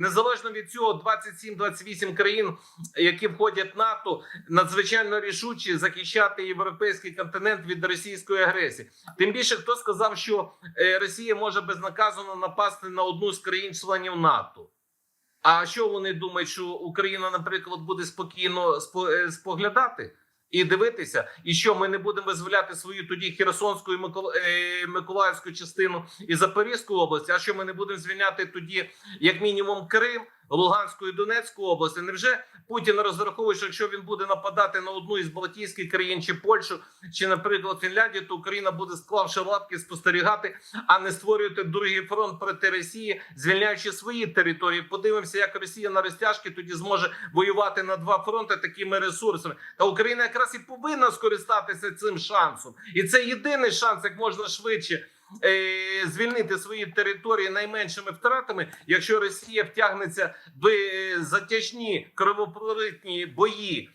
Незалежно від цього, 27-28 країн, які входять в НАТО, надзвичайно рішучі захищати європейський континент від російської агресії. Тим більше хто сказав, що е, Росія може безнаказано напасти на одну з країн-членів НАТО. А що вони думають, що Україна, наприклад, буде спокійно спо- е, споглядати і дивитися, і що ми не будемо визволяти свою тоді Херсонську і е, Миколаївську частину і Запорізьку область? А що ми не будемо звільняти тоді, як мінімум, Крим, Луганську і Донецьку області? Невже Путін розраховує, що якщо він буде нападати на одну із Балтійських країн чи Польщу, чи, наприклад, Фінляндію, то Україна буде склавши лапки спостерігати, а не створювати другий фронт проти Росії, звільняючи свої території. Подивимося, як Росія на розтяжки тоді зможе воювати на два фронти такими ресурсами. Та Україна якраз і повинна скористатися цим шансом, і це єдиний шанс, як можна швидше. Е, Звільнити свої території найменшими втратами, якщо Росія втягнеться в е, затяжні кровопролитні бої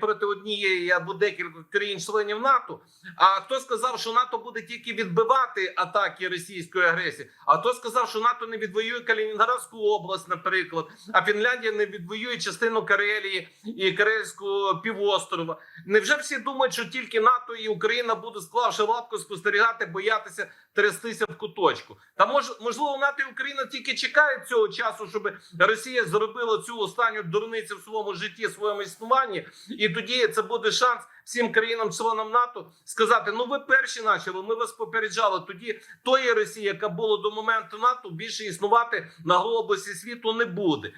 проти однієї або декількох країн-членів НАТО. А хто сказав, що НАТО буде тільки відбивати атаки російської агресії? А хто сказав, що НАТО не відвоює Калінінградську область, наприклад, а Фінляндія не відвоює частину Карелії і Карельського півострова? Невже всі думають, що тільки НАТО і Україна будуть склавши лапку спостерігати, боятися трястися в куточку? Та мож, можливо, НАТО і Україна тільки чекають цього часу, щоб Росія зробила цю останню дурницю в своєму житті, в своєму існуванні, і тоді це буде шанс всім країнам-членам НАТО сказати: ну ви перші почали, ми вас попереджали. Тоді тої Росії, яка була до моменту НАТО, більше існувати на глобусі світу не буде.